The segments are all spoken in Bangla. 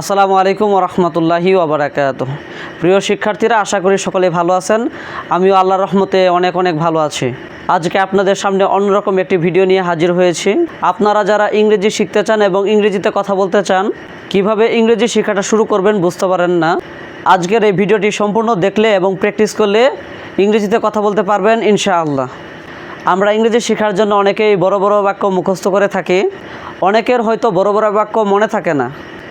আসসালামু আলাইকুম রহমতুল্লাহি ওবরাকাত প্রিয় শিক্ষার্থীরা, আশা করি সকলে ভালো আছেন। আমিও আল্লাহ রহমতে অনেক অনেক ভালো আছি। আজকে আপনাদের সামনে অন্যরকম একটি ভিডিও নিয়ে হাজির হয়েছি। আপনারা যারা ইংরেজি শিখতে চান এবং ইংরেজিতে কথা বলতে চান, কীভাবে ইংরেজি শেখাটা শুরু করবেন বুঝতে পারেন না। আজকের এই ভিডিওটি সম্পূর্ণ দেখলে এবং প্র্যাকটিস করলে ইংরেজিতে কথা বলতে পারবেন ইনশাআল্লাহ। আমরা ইংরেজি শেখার জন্য অনেকেই বড় বড় বাক্য মুখস্থ করে থাকি। অনেকের হয়তো বড় বড় বাক্য মনে থাকে না।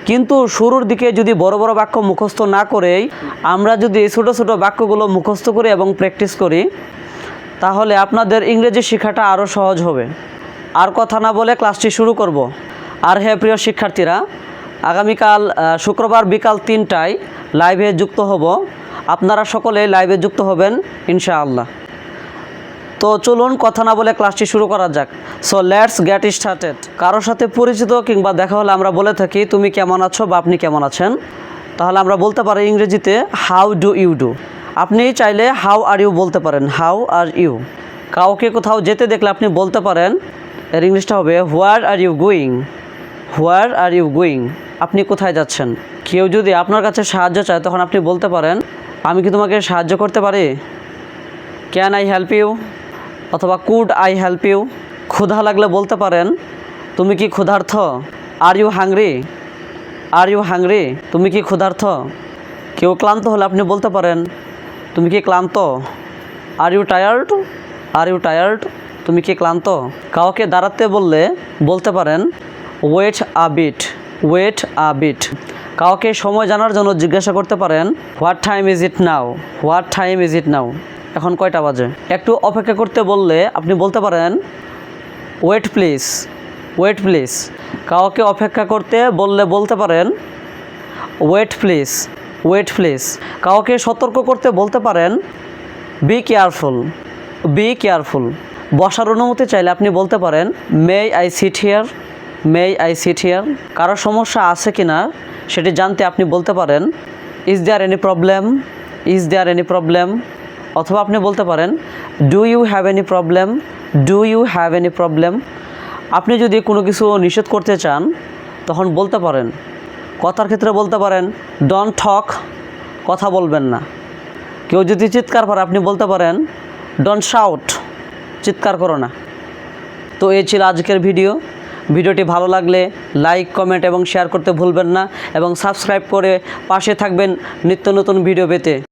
কিন্তু শুরুর দিকে যদি বড় বড় বাক্য মুখস্থ না করেই আমরা যদি ছোটো ছোটো বাক্যগুলো মুখস্থ করি এবং প্র্যাকটিস করি, তাহলে আপনাদের ইংরেজি শেখাটা আরও সহজ হবে। আর কথা না বলে ক্লাসটি শুরু করব। আর হ্যাঁ প্রিয় শিক্ষার্থীরা, আগামীকাল শুক্রবার বিকাল তিনটায় লাইভে যুক্ত হব। আপনারা সকলে লাইভে যুক্ত হবেন, ইনশাআল্লাহ। তো চলুন কথা না বলে ক্লাসটি শুরু করা যাক। সো লেটস গেট স্টার্টেড কারোর সাথে পরিচিত কিংবা দেখা হলে আমরা বলে থাকি, তুমি কেমন আছো বা আপনি কেমন আছেন? তাহলে আমরা বলতে পারি ইংরেজিতে হাউ ডু ইউ ডু আপনি চাইলে হাউ আর ইউ বলতে পারেন। হাউ আর ইউ কাউকে কোথাও যেতে দেখলে আপনি বলতে পারেন, এর ইংলিশটা হবে where are you going where are you going আপনি কোথায় যাচ্ছেন? কেউ যদি আপনার কাছে সাহায্য চায়, তখন আপনি বলতে পারেন, আমি কি তোমাকে সাহায্য করতে পারি? ক্যান আই হেল্প ইউ অথবা কুড আই হেল্প ইউ ক্ষুধা লাগলে বলতে পারেন, তুমি কি ক্ষুধার্থ? Are you hungry are you hungry তুমি কি ক্ষুধার্থ? কেউ ক্লান্ত হলে আপনি বলতে পারেন, তুমি কি ক্লান্ত? Are you tired are you tired তুমি কি ক্লান্ত? কাউকে দাঁড়াতে বললে বলতে পারেন wait a bit wait a bit কাউকে সময় জানার জন্য জিজ্ঞাসা করতে পারেন what time is it now what time is it now এখন কয়টা বাজে? একটু অপেক্ষা করতে বললে আপনি বলতে পারেন ওয়েট প্লিজ ওয়েট প্লিজ কাউকে অপেক্ষা করতে বললে বলতে পারেন ওয়েট প্লিজ ওয়েট প্লিজ কাউকে সতর্ক করতে বলতে পারেন বি কেয়ারফুল বি কেয়ারফুল বসার অনুমতি চাইলে আপনি বলতে পারেন may I sit here may I sit here কারও সমস্যা আছে কি না সেটি জানতে আপনি বলতে পারেন is there any problem is there any problem অথবা আপনি বলতে পারেন do you have any problem do you have any problem আপনি যদি কোনো কিছু নিষেধ করতে চান, তখন বলতে পারেন। কথার ক্ষেত্রে বলতে পারেন ডন ঠক কথা বলবেন না। কেউ যদি চিৎকার করে, আপনি বলতে পারেন ডন শাউট চিৎকার করো না। তো এই ছিল আজকের ভিডিও। ভিডিওটি ভালো লাগলে লাইক, কমেন্ট এবং শেয়ার করতে ভুলবেন না এবং সাবস্ক্রাইব করে পাশে থাকবেন নিত্য নতুন ভিডিও পেতে।